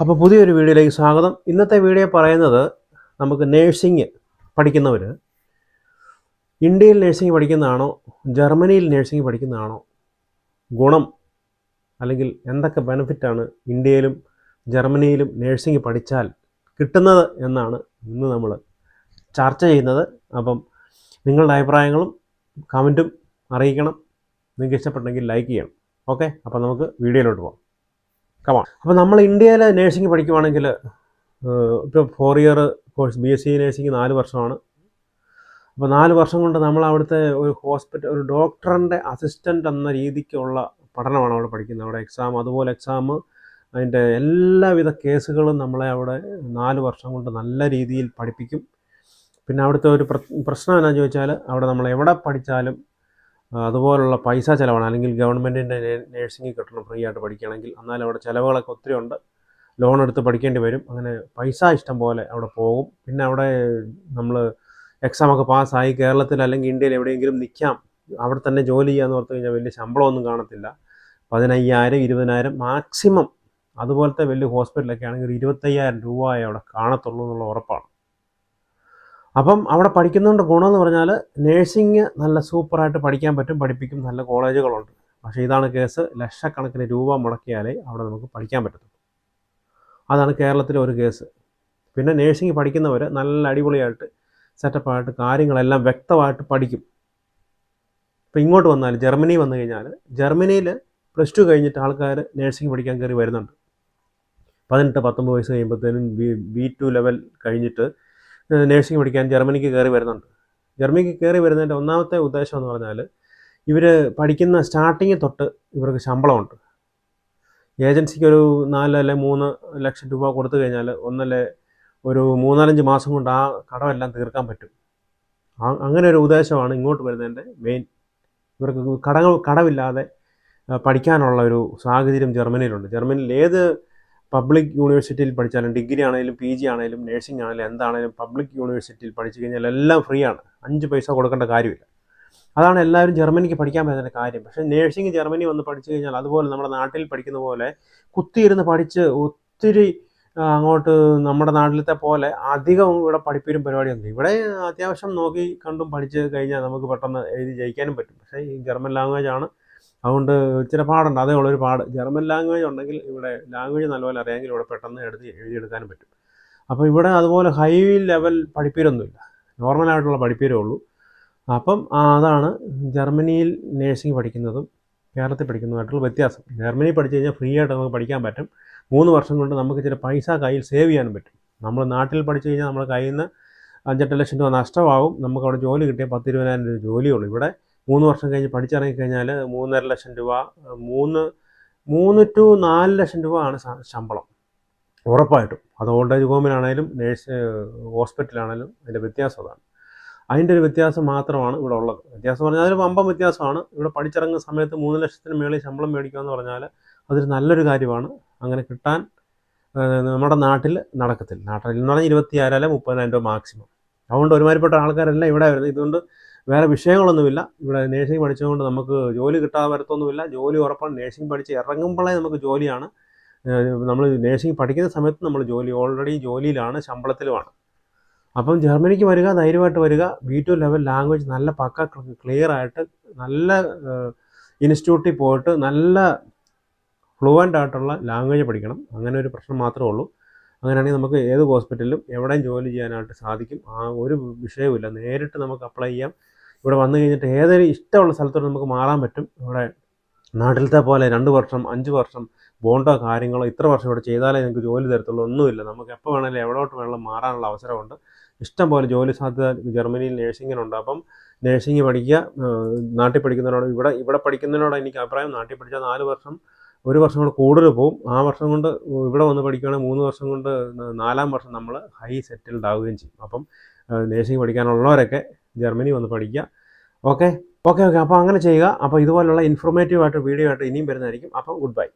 അപ്പോൾ പുതിയൊരു വീഡിയോയിലേക്ക് സ്വാഗതം. ഇന്നത്തെ വീഡിയോ പറയുന്നത് നമുക്ക് നേഴ്സിംഗ് പഠിക്കുന്നവർ ഇന്ത്യയിൽ നേഴ്സിംഗ് പഠിക്കുന്നതാണോ? ജർമ്മനിയിൽ നേഴ്സിംഗ് പഠിക്കുന്നതാണോ? ഗുണം അല്ലെങ്കിൽ എന്തൊക്കെ ബെനിഫിറ്റാണ് ഇന്ത്യയിലും ജർമ്മനിയിലും നേഴ്സിംഗ് പഠിച്ചാൽ കിട്ടുന്നത് എന്നാണ് ഇന്ന് നമ്മൾ ചർച്ച ചെയ്യുന്നത്. അപ്പം നിങ്ങളുടെ അഭിപ്രായങ്ങളും കമന്റും അറിയിക്കണം. നിങ്ങൾക്ക് ഇഷ്ടപ്പെട്ടെങ്കിൽ ലൈക്ക് ചെയ്യണം. ഓക്കെ അപ്പോൾ നമുക്ക് വീഡിയോയിലോട്ട് പോകാം കമാ അപ്പോൾ നമ്മൾ ഇന്ത്യയിൽ നേഴ്സിംഗ് പഠിക്കുവാണെങ്കിൽ ഇപ്പോൾ four year course B S C nursing നാല് വർഷമാണ്. അപ്പോൾ നാല് വർഷം കൊണ്ട് നമ്മൾ അവിടുത്തെ ഒരു ഹോസ്പിറ്റൽ ഒരു ഡോക്ടറിന്റെ അസിസ്റ്റന്റ് എന്ന രീതിക്കുള്ള പഠനമാണ് അവിടെ പഠിക്കുന്നത്. അവിടെ എക്സാം അതുപോലെ എക്സാം അതിന്റെ എല്ലാവിധ കേസുകളും നമ്മളെ അവിടെ നാല് വർഷം കൊണ്ട് നല്ല രീതിയിൽ പഠിപ്പിക്കും. പിന്നെ അവിടുത്തെ ഒരു പ്ര- പ്രശ്നം എന്നാന്ന് ചോദിച്ചാൽ അവിടെ നമ്മൾ എവിടെ പഠിച്ചാലും അതുപോലുള്ള പൈസ ചിലവാണ്. അല്ലെങ്കിൽ ഗവൺമെന്റിന്റെ നേഴ്സിംഗ് കിട്ടണം ഫ്രീ ആയിട്ട് പഠിക്കുകയാണെങ്കിൽ എന്നാൽ അവിടെ ചിലവുകളൊക്കെ ഒത്തിരി ഉണ്ട്. ലോൺ എടുത്ത് പഠിക്കേണ്ടി വരും. അങ്ങനെ പൈസ ഇഷ്ടം പോലെ അവിടെ പോകും. പിന്നെ അവിടെ നമ്മൾ എക്സാമൊക്കെ പാസ്സായി കേരളത്തിൽ അല്ലെങ്കിൽ ഇന്ത്യയിൽ എവിടെയെങ്കിലും നിൽക്കാം. അവിടെ തന്നെ ജോലി ചെയ്യാന്ന് ഓർത്ത് കഴിഞ്ഞാൽ വലിയ ശമ്പളമൊന്നും കാണത്തില്ല. പതിനയ്യായിരം ഇരുപതിനായിരം മാക്സിമം അതുപോലത്തെ വലിയ ഹോസ്പിറ്റലൊക്കെ ആണെങ്കിൽ ഇരുപത്തയ്യായിരം രൂപയെ അവിടെ കാണത്തുള്ളൂ എന്നുള്ള ഉറപ്പാണ്. അപ്പം അവിടെ പഠിക്കുന്നതുകൊണ്ട് ഗുണമെന്ന് പറഞ്ഞാൽ നേഴ്സിംഗ് നല്ല സൂപ്പറായിട്ട് പഠിക്കാൻ പറ്റും പഠിപ്പിക്കും നല്ല കോളേജുകളുണ്ട്. പക്ഷേ ഇതാണ് കേസ്. ലക്ഷക്കണക്കിന് രൂപ മുടക്കിയാലേ അവിടെ നമുക്ക് പഠിക്കാൻ പറ്റത്തുള്ളൂ. അതാണ് കേരളത്തിലെ ഒരു കേസ്. പിന്നെ നേഴ്സിംഗ് പഠിക്കുന്നവർ നല്ല അടിപൊളിയായിട്ട് സെറ്റപ്പായിട്ട് കാര്യങ്ങളെല്ലാം വ്യക്തമായിട്ട് പഠിക്കും. ഇപ്പോൾ ഇങ്ങോട്ട് വന്നാൽ ജർമ്മനി വന്നു കഴിഞ്ഞാൽ ജർമ്മനിയിൽ പ്ലസ് ടു കഴിഞ്ഞിട്ട് ആൾക്കാർ നേഴ്സിംഗ് പഠിക്കാൻ കയറി വരുന്നുണ്ട്. പതിനെട്ട് പത്തൊമ്പത് വയസ്സ് കഴിയുമ്പോഴത്തേനും ബി ബി ടു ലെവൽ കഴിഞ്ഞിട്ട് നേഴ്സിംഗ് പഠിക്കാൻ ജർമ്മനിക്ക് കയറി വരുന്നുണ്ട്. ജർമ്മനിക്ക് കയറി വരുന്നതിന്റെ ഒന്നാമത്തെ ഉദ്ദേശം എന്ന് പറഞ്ഞാൽ ഇവർ പഠിക്കുന്ന സ്റ്റാർട്ടിങ് തൊട്ട് ഇവർക്ക് ശമ്പളമുണ്ട്. ഏജൻസിക്ക് ഒരു നാല് അല്ലെ മൂന്ന് ലക്ഷം രൂപ കൊടുത്തു കഴിഞ്ഞാൽ ഒന്നല്ലേ ഒരു മൂന്നാലഞ്ച് മാസം കൊണ്ട് ആ കടമെല്ലാം തീർക്കാൻ പറ്റും. അങ്ങനെ ഒരു ഉദ്ദേശമാണ് ഇങ്ങോട്ട് വരുന്നതിന്റെ മെയിൻ ഇവർക്ക് കടങ്ങൾ കടമില്ലാതെ പഠിക്കാനുള്ള ഒരു സാഹചര്യം ജർമ്മനിയിലുണ്ട്. ജർമ്മനിയിൽ ഏത് പബ്ലിക് യൂണിവേഴ്സിറ്റിയിൽ പഠിച്ചാലും ഡിഗ്രി ആണെങ്കിലും പി ജി ആണെങ്കിലും നഴ്സിംഗ് ആണെങ്കിലും എന്താണെങ്കിലും പബ്ലിക് യൂണിവേഴ്സിറ്റിയിൽ പഠിച്ചു കഴിഞ്ഞാൽ എല്ലാം ഫ്രീ ആണ്. അഞ്ച് പൈസ കൊടുക്കേണ്ട കാര്യമില്ല. അതാണ് എല്ലാവരും ജർമ്മനിക്ക് പഠിക്കാൻ പറ്റുന്ന കാര്യം. പക്ഷേ നേഴ്സിംഗ് ജർമ്മനി വന്ന് പഠിച്ചു കഴിഞ്ഞാൽ അതുപോലെ നമ്മുടെ നാട്ടിൽ പഠിക്കുന്ന പോലെ കുത്തിയിരുന്ന് പഠിച്ച് ഒത്തിരി അങ്ങോട്ട് നമ്മുടെ നാട്ടിലത്തെ പോലെ അധികം ഇവിടെ പഠിപ്പീരും പരിപാടിയൊന്നും ഇവിടെ അത്യാവശ്യം നോക്കി കണ്ടും പഠിച്ച് കഴിഞ്ഞാൽ നമുക്ക് പെട്ടെന്ന് എഴുതി ജയിക്കാനും പറ്റും. പക്ഷേ ഈ ജർമ്മൻ ലാംഗ്വേജ് ആണ് അതുകൊണ്ട് ഇച്ചിരി പാടുണ്ട്. അതേ ഉള്ളൊരു പാട്. ജർമ്മൻ ലാംഗ്വേജ് ഉണ്ടെങ്കിൽ ഇവിടെ ലാംഗ്വേജ് നല്ലപോലെ അറിയാമെങ്കിൽ ഇവിടെ പെട്ടെന്ന് എഴുതി എഴുതിയെടുക്കാനും പറ്റും. അപ്പോൾ ഇവിടെ അതുപോലെ ഹൈ ലെവൽ പഠിപ്പീരൊന്നുമില്ല. നോർമലായിട്ടുള്ള പഠിപ്പീരേ ഉള്ളൂ. അപ്പം അതാണ് ജർമ്മനിയിൽ നേഴ്സിംഗ് പഠിക്കുന്നതും കേരളത്തിൽ പഠിക്കുന്നതുമായിട്ടുള്ള വ്യത്യാസം. ജർമ്മനി പഠിച്ചു കഴിഞ്ഞാൽ ഫ്രീ ആയിട്ട് നമുക്ക് പഠിക്കാൻ പറ്റും. മൂന്ന് വർഷം കൊണ്ട് നമുക്ക് ചില പൈസ കയ്യിൽ സേവ് ചെയ്യാനും പറ്റും. നമ്മൾ നാട്ടിൽ പഠിച്ചു കഴിഞ്ഞാൽ നമ്മൾ കയ്യിൽ നിന്ന് അഞ്ചെട്ട് ലക്ഷം രൂപ നഷ്ടമാവും. നമുക്ക് അവിടെ ജോലി കിട്ടിയാൽ പത്ത് ഇരുപതിനായിരം രൂപ ജോലിയുള്ളൂ. ഇവിടെ മൂന്ന് വർഷം കഴിഞ്ഞ് പഠിച്ചിറങ്ങിക്കഴിഞ്ഞാൽ മൂന്നര ലക്ഷം രൂപ മൂന്ന് മൂന്ന് ടു നാല് ലക്ഷം രൂപ ആണ് ശമ്പളം. ഉറപ്പായിട്ടും. അത് ഓൾഡ് ഏജ് ഹോമിലാണേലും നേഴ്സ് ഹോസ്പിറ്റലാണേലും അതിന്റെ വ്യത്യാസം അതാണ്. അതിന്റെ ഒരു വ്യത്യാസം മാത്രമാണ് ഇവിടെ ഉള്ളത്. വ്യത്യാസം പറഞ്ഞാൽ അതൊരു വമ്പം വ്യത്യാസമാണ്. ഇവിടെ പഠിച്ചിറങ്ങുന്ന സമയത്ത് മൂന്ന് ലക്ഷത്തിന് മേളിൽ ശമ്പളം മേടിക്കുക എന്ന് പറഞ്ഞാൽ അതൊരു നല്ലൊരു കാര്യമാണ്. അങ്ങനെ കിട്ടാൻ നമ്മുടെ നാട്ടിൽ നടക്കത്തില്ല. നാട്ടിൽ എന്ന് പറഞ്ഞാൽ ഇരുപത്തിയാറായാലും മുപ്പതിനായിരം രൂപ മാക്സിമം അതുകൊണ്ട് ഒരുമാതിരിപ്പെട്ട ആൾക്കാരെല്ലാം ഇവിടെ വരുന്നത് ഇതുകൊണ്ട് വേറെ വിഷയങ്ങളൊന്നുമില്ല. ഇവിടെ നേഴ്സിംഗ് പഠിച്ചതുകൊണ്ട് നമുക്ക് ജോലി കിട്ടാതെ വരത്തൊന്നുമില്ല ജോലി ഉറപ്പാണ്. നേഴ്സിംഗ് പഠിച്ച് ഇറങ്ങുമ്പോഴേ നമുക്ക് ജോലിയാണ്. നമ്മൾ നേഴ്സിംഗ് പഠിക്കുന്ന സമയത്ത് നമ്മൾ ജോലി ഓൾറെഡി ജോലിയിലാണ് ശമ്പളത്തിലുമാണ്. അപ്പം ജർമ്മനിക്ക് വരിക ധൈര്യമായിട്ട് വരിക. ബി ടു ലെവൽ ലാംഗ്വേജ് നല്ല പക്ക ക്ലിയർ ആയിട്ട് നല്ല ഇൻസ്റ്റിറ്റ്യൂട്ടിൽ പോയിട്ട് നല്ല ഫ്ലുവന്റ് ആയിട്ടുള്ള ലാംഗ്വേജ് പഠിക്കണം. അങ്ങനെ ഒരു പ്രശ്നം മാത്രമേ ഉള്ളൂ. അങ്ങനെയാണെങ്കിൽ നമുക്ക് ഏത് ഹോസ്പിറ്റലിലും എവിടെയും ജോലി ചെയ്യാനായിട്ട് സാധിക്കും. ആ ഒരു വിഷയവുമില്ല. നേരിട്ട് നമുക്ക് അപ്ലൈ ചെയ്യാം. ഇവിടെ വന്നു കഴിഞ്ഞിട്ട് ഏതൊരു ഇഷ്ടമുള്ള സ്ഥലത്തോട്ട് നമുക്ക് മാറാൻ പറ്റും. ഇവിടെ നാട്ടിലത്തെ പോലെ രണ്ട് വർഷം അഞ്ച് വർഷം ബോണ്ടോ കാര്യങ്ങളോ ഇത്ര വർഷം ഇവിടെ ചെയ്താലേ നിങ്ങൾക്ക് ജോലി തരത്തുള്ളൂ. ഒന്നുമില്ല. നമുക്ക് എപ്പോൾ വേണമെങ്കിലും എവിടോട്ട് വേണമെങ്കിലും മാറാനുള്ള അവസരമുണ്ട്. ഇഷ്ടം പോലെ ജോലി സാധ്യത ജർമ്മനിയിൽ നേഴ്സിങ്ങിനുണ്ട് അപ്പം നേഴ്സിംഗ് പഠിക്കുക നാട്ടിൽ പഠിക്കുന്നതിനോട് ഇവിടെ ഇവിടെ പഠിക്കുന്നതിനോട് എനിക്ക് അഭിപ്രായം നാട്ടിൽ പഠിച്ചാൽ നാല് വർഷം ഒരു വർഷം കൊണ്ട് കൂടുതൽ പോകും ആ വർഷം കൊണ്ട് ഇവിടെ വന്ന് പഠിക്കുകയാണെങ്കിൽ മൂന്ന് വർഷം കൊണ്ട് നാലാം വർഷം നമ്മൾ ഹൈ സെറ്റിൽഡ് ആവുകയും ചെയ്യും. അപ്പം നേഴ്സിംഗ് പഠിക്കാനുള്ളവരൊക്കെ ജർമ്മനി വന്ന് പഠിക്കുക. ഓക്കെ ഓക്കെ ഓക്കെ അപ്പോൾ അങ്ങനെ ചെയ്യുക. അപ്പോൾ ഇതുപോലുള്ള ഇൻഫോർമേറ്റീവ് ആയിട്ട് വീഡിയോ ആയിട്ട് ഇനിയും വരുന്നതായിരിക്കും. അപ്പം ഗുഡ് ബൈ